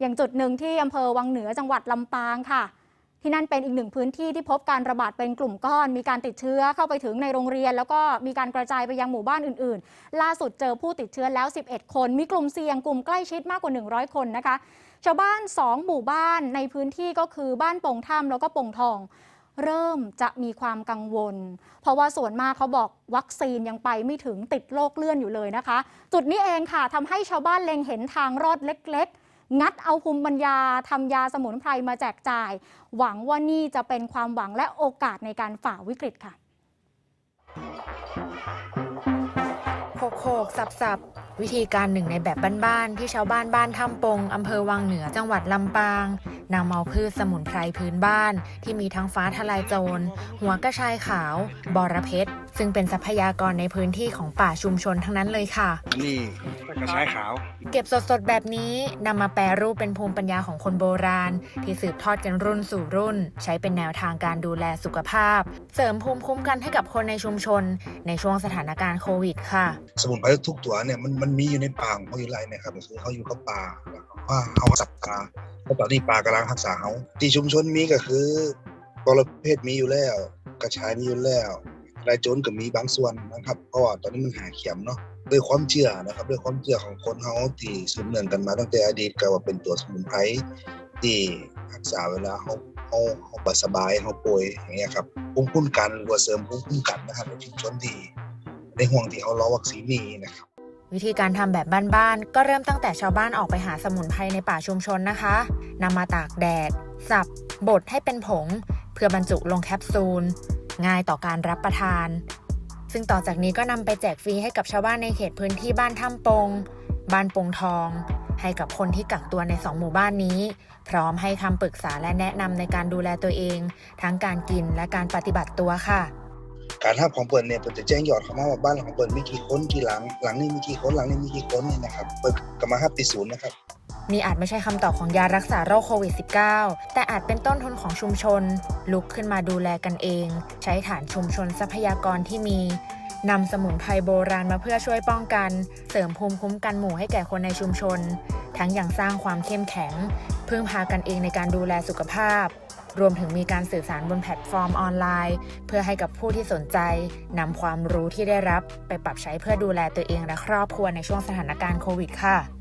อย่างจุดหนึ่งที่อำเภอวังเหนือจังหวัดลำปางค่ะ ที่นั่นเป็นอีกหนึ่งพื้นที่ที่พบการระบาดเป็นกลุ่มก้อน มีการติดเชื้อเข้าไปถึงในโรงเรียน แล้วก็มีการกระจายไปยังหมู่บ้านอื่น ๆ ล่าสุดเจอผู้ติดเชื้อแล้ว 11 คน มีกลุ่มเสี่ยงกลุ่มใกล้ชิดมากกว่า 100 คนนะคะ ชาวบ้าน 2 หมู่บ้านในพื้นที่ก็คือบ้านปงถ้ำแล้วก็ปงทองเริ่มจะมีความกังวล เพราะว่าส่วนมากเขาบอกวัคซีนยังไปไม่ถึงติดโรคเลื่อนอยู่เลยนะคะ จุดนี้เองค่ะทำให้ชาวบ้านเล็งเห็นทางรอดเล็ก ๆ งัดเอาภูมิปัญญาทำยาสมุนไพรมาแจกจ่าย หวังว่านี่จะเป็นความหวังและโอกาสในการฝ่าวิกฤตค่ะโขกโขกสับสับวิธีการหนึ่งในแบบบ้านๆที่ชาวบ้านบ้านถ้ำปงอำเภอวังเหนือจังหวัดลำปางนำเอาพืชสมุนไพรพื้นบ้าน ที่มีทั้งฟ้าทลายโจร หัวกระชายขาว บอระเพ็ด ซึ่งเป็นทรัพยากรในพื้นที่ของป่าชุมชนทั้งนั้นเลยค่ะ อันนี้กระชายขาว เก็บสดๆแบบนี้นำมาแปรรูปเป็นภูมิปัญญาของคนโบราณ ที่สืบทอดกันรุ่นสู่รุ่น ใช้เป็นแนวทางการดูแลสุขภาพ เสริมภูมิคุ้มกันให้กับคนในชุมชน ในช่วงสถานการณ์โควิดค่ะ สมุนไพรทุกตัวเนี่ยมันมันมีอยู่ในป่าของเขาอยู่ไรเนี่ยครับก็คือเขาอยู่กับป่าแล้วก็ว่าเขาสับปลาแล้วตอนนี้ป่ากำลังรักษาเขาที่ชุมชนมีก็คือบรเพศมีอยู่แล้ว กระชายมีอยู่แล้ว รายโจรก็มีบางส่วนนะครับ เพราะว่าตอนนี้มันหาเข็มเนาะด้วยความเชื่อนะครับ ด้วยความเชื่อของคนเขาที่สืบเนื่องกันมาตั้งแต่อดีตก็ว่าเป็นตัวสมุนไพรที่รักษาเวลาเขาเขาเขาบสบายเขาป่วยอย่างเงี้ยครับภูมิคุ้มกันหรือว่าเสริมภูมิคุ้มกันนะครับในชุมชนที่ในห่วงที่เขารอวัคซีนนี้นะครับ วิธีการทำแบบบ้านๆก็เริ่มตั้งแต่ชาวบ้านออกไปหาสมุนไพรในป่าชุมชนนะคะนำมาตากแดด สับ บดให้เป็นผง เพื่อบรรจุลงแคปซูล ง่ายต่อการรับประทาน ซึ่งต่อจากนี้ก็นำไปแจกฟรีให้กับชาวบ้านในเขตพื้นที่บ้านถ้ำปง บ้านปงทอง ให้กับคนที่กักตัวในสองหมู่บ้านนี้ พร้อมให้คำปรึกษาและแนะนำในการดูแลตัวเอง ทั้งการกินและการปฏิบัติตัวค่ะการทับของเปิดเนี่ยเปิดจะแจ้งยอดเข้ามาว่าบ้านของเปิดมีกี่คนกี่หลัง หลังนี้มีกี่คนหลังนี้มีกี่คนเนี่ยนะครับเปิดก็มาฮับติศูนย์นะครับ นี่อาจไม่ใช่คำตอบของยารักษาโรคโควิด -19 แต่อาจเป็นต้นทุนของชุมชน ลุกขึ้นมาดูแลกันเอง ใช้ฐานชุมชนทรัพยากรที่มีนำสมุนไพรโบราณมาเพื่อช่วยป้องกัน เสริมภูมิคุ้มกันหมู่ให้แก่คนในชุมชน ทั้งอย่างสร้างความเข้มแข็ง พึ่งพากันเองในการดูแลสุขภาพ รวมถึงมีการสื่อสารบนแพลตฟอร์มออนไลน์ เพื่อให้กับผู้ที่สนใจนำความรู้ที่ได้รับไปปรับใช้เพื่อดูแลตัวเองและครอบครัวในช่วงสถานการณ์โควิดค่ะ